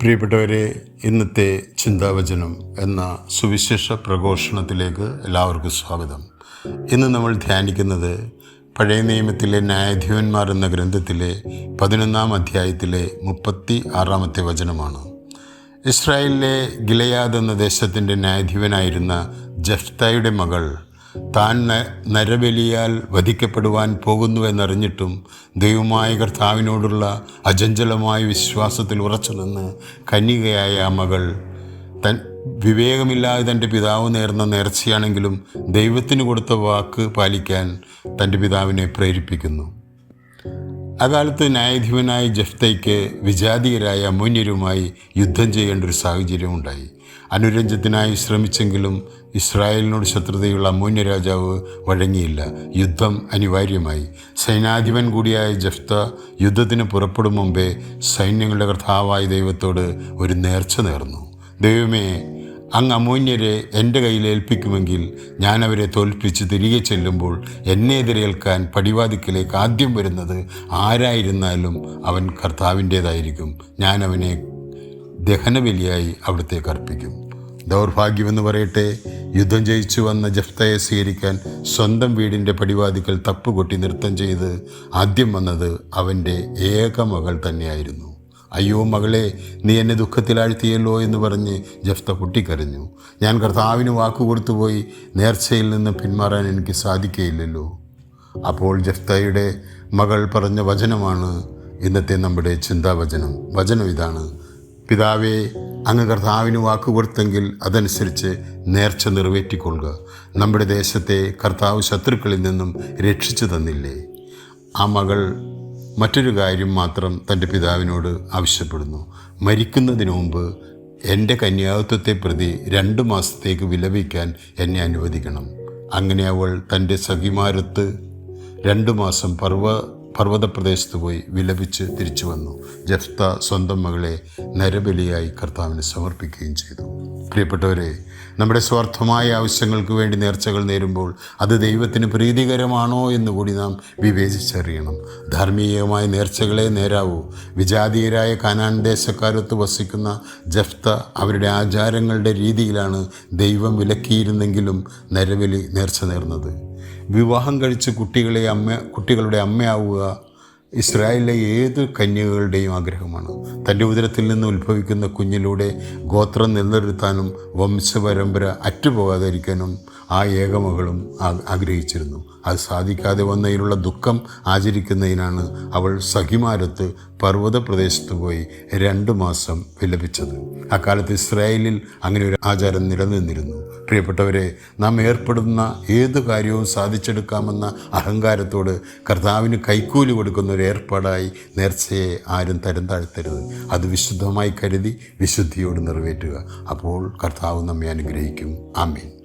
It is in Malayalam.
പ്രിയപ്പെട്ടവരെ ഇന്നത്തെ ചിന്താവചനം എന്ന സുവിശേഷ പ്രഘോഷണത്തിലേക്ക് എല്ലാവർക്കും സ്വാഗതം. ഇന്ന് നമ്മൾ ധ്യാനിക്കുന്നത് പഴയ നിയമത്തിലെ ന്യായാധിപന്മാർ എന്ന ഗ്രന്ഥത്തിലെ പതിനൊന്നാം അധ്യായത്തിലെ മുപ്പത്തി ആറാമത്തെ വചനമാണ്. ഇസ്രായേലിലെ ഗിലയാദ് എന്ന ദേശത്തിന്റെ ന്യായാധിപനായിരുന്ന ജഫ്തായുടെ മകൾ താൻ നരബലിയാൽ വധിക്കപ്പെടുവാൻ പോകുന്നുവെന്നറിഞ്ഞിട്ടും ദൈവമായ കർത്താവിനോടുള്ള അജഞ്ചലമായ വിശ്വാസത്തിൽ ഉറച്ചു നിന്ന് കന്യകയായ ആ മകൾ തൻ വിവേകമില്ലാതെ തന്റെ പിതാവ് നേർന്ന നേർച്ചയാണെങ്കിലും ദൈവത്തിന് കൊടുത്ത വാക്ക് പാലിക്കാൻ തന്റെ പിതാവിനെ പ്രേരിപ്പിക്കുന്നു. അക്കാലത്ത് ന്യായാധിപനായ ജഫ്തയ്ക്ക് വിജാതീയരായ മുന്നിരുമായി യുദ്ധം ചെയ്യേണ്ട ഒരു സാഹചര്യം ഉണ്ടായി. അനുരഞ്ജത്തിനായി ശ്രമിച്ചെങ്കിലും ഇസ്രായേലിനോട് ശത്രുതയുള്ള അമൂന്യ രാജാവ് വഴങ്ങിയില്ല. യുദ്ധം അനിവാര്യമായി. സൈനാധിപൻ കൂടിയായ ജഫ്ത യുദ്ധത്തിന് പുറപ്പെടും മുമ്പേ സൈന്യങ്ങളുടെ കർത്താവായ ദൈവത്തോട് ഒരു നേർച്ച നേർന്നു. ദൈവമേ അങ്ങ് അമൂന്യരെ എന്റെ കയ്യിൽ ഏൽപ്പിക്കുമെങ്കിൽ ഞാൻ അവരെ തോൽപ്പിച്ച് തിരികെ ചെല്ലുമ്പോൾ എന്നെ എതിരേൽക്കാൻ പടിവാതിക്കലേക്ക് ആദ്യം വരുന്നത് ആരായിരുന്നാലും അവൻ കർത്താവിന്റേതായിരിക്കും ഞാൻ അവനെ ദഹനബലിയായി അവിടത്തേക്ക് അർപ്പിക്കും. ദൗർഭാഗ്യമെന്ന് പറയട്ടെ യുദ്ധം ജയിച്ചു വന്ന ജഫ്തയെ സ്വീകരിക്കാൻ സ്വന്തം വീടിന്റെ പടിവാതിക്കൽ തപ്പുകൊട്ടി നൃത്തം ചെയ്ത് ആദ്യം വന്നത് അവന്റെ ഏക മകൾ തന്നെയായിരുന്നു. അയ്യോ മകളെ നീ എന്നെ ദുഃഖത്തിലാഴ്ത്തിയല്ലോ എന്ന് പറഞ്ഞ് ജഫ്ത പൊട്ടിക്കരഞ്ഞു ഞാൻ കർത്താവിന് വാക്കു പോയി നേർച്ചയിൽ നിന്ന് പിന്മാറാൻ എനിക്ക് സാധിക്കുകയില്ലല്ലോ അപ്പോൾ ജഫ്തയുടെ മകൾ പറഞ്ഞ വചനമാണ് ഇന്നത്തെ നമ്മുടെ ചിന്താവചനം. വചനം ഇതാണ്. പിതാവേ അങ്ങ് കർത്താവിന് വാക്ക് കൊടുത്തെങ്കിൽ അതനുസരിച്ച് നേർച്ച നിറവേറ്റിക്കൊള്ളുക. നമ്മുടെ ദേശത്തെ കർത്താവ് ശത്രുക്കളിൽ നിന്നും രക്ഷിച്ചു തന്നില്ലേ? ആ മകൾ മറ്റൊരു കാര്യം മാത്രം തന്റെ പിതാവിനോട് ആവശ്യപ്പെടുന്നു. മരിക്കുന്നതിന് മുമ്പ് എന്റെ കന്യാകത്വത്തെ പ്രതി രണ്ട് മാസത്തേക്ക് വിലപിക്കാൻ എന്നെ അനുവദിക്കണം. അങ്ങനെ അവൾ തന്റെ സഖിമാരത്ത് രണ്ട് മാസം പർവ പർവതപ്രദേശത്ത് പോയി വിലപിച്ച് തിരിച്ചു വന്നു. ജഫ്ത സ്വന്തം മകളെ നരബലിയായി കർത്താവിന് സമർപ്പിക്കുകയും ചെയ്തു. പ്രിയപ്പെട്ടവരെ നമ്മുടെ സ്വാർത്ഥമായ ആവശ്യങ്ങൾക്ക് വേണ്ടി നേർച്ചകൾ നേരുമ്പോൾ അത് ദൈവത്തിന് പ്രീതികരമാണോ എന്ന് കൂടി നാം വിവേചിച്ചറിയണം. ധാർമ്മികമായ നേർച്ചകളെ നേരാവൂ. വിജാതീയരായ കാനാൻ ദേശക്കാരത്ത് വസിക്കുന്ന ജഫ്ത അവരുടെ ആചാരങ്ങളുടെ രീതിയിലാണ് ദൈവം വിലക്കിയിരുന്നെങ്കിലും നരബലി നേർച്ച നേർന്നത്. വിവാഹം കഴിച്ച് കുട്ടികളെ അമ്മ കുട്ടികളുടെ അമ്മയാവുക ഇസ്രായേലിലെ ഏത് കന്യകകളുടെയും ആഗ്രഹമാണ്. തന്റെ ഉദരത്തിൽ നിന്ന് ഉത്ഭവിക്കുന്ന കുഞ്ഞിലൂടെ ഗോത്രം നിലനിർത്താനും വംശപരമ്പര അറ്റുപോകാതിരിക്കാനും ആ ഏകമകളും ആഗ്രഹിച്ചിരുന്നു. അത് സാധിക്കാതെ വന്നതിലുള്ള ദുഃഖം ആചരിക്കുന്നതിനാണ് അവൾ സഖിമാരത്ത് പർവത പ്രദേശത്ത് പോയി രണ്ട് മാസം വിലപിച്ചത്. അക്കാലത്ത് ഇസ്രായേലിൽ അങ്ങനെ ഒരു ആചാരം നിലനിന്നിരുന്നു. പ്രിയപ്പെട്ടവരെ നാം ഏർപ്പെടുന്ന ഏത് കാര്യവും സാധിച്ചെടുക്കാമെന്ന അഹങ്കാരത്തോട് കർത്താവിന് കൈക്കൂലി കൊടുക്കുന്ന ഒരു ഏർപ്പാടായി നേർച്ചയെ ആരും തരം താഴ്ത്തരുത്. അത് വിശുദ്ധമായി കരുതി വിശുദ്ധിയോട് നിറവേറ്റുക. അപ്പോൾ കർത്താവ് നമ്മെ അനുഗ്രഹിക്കും. ആമേൻ.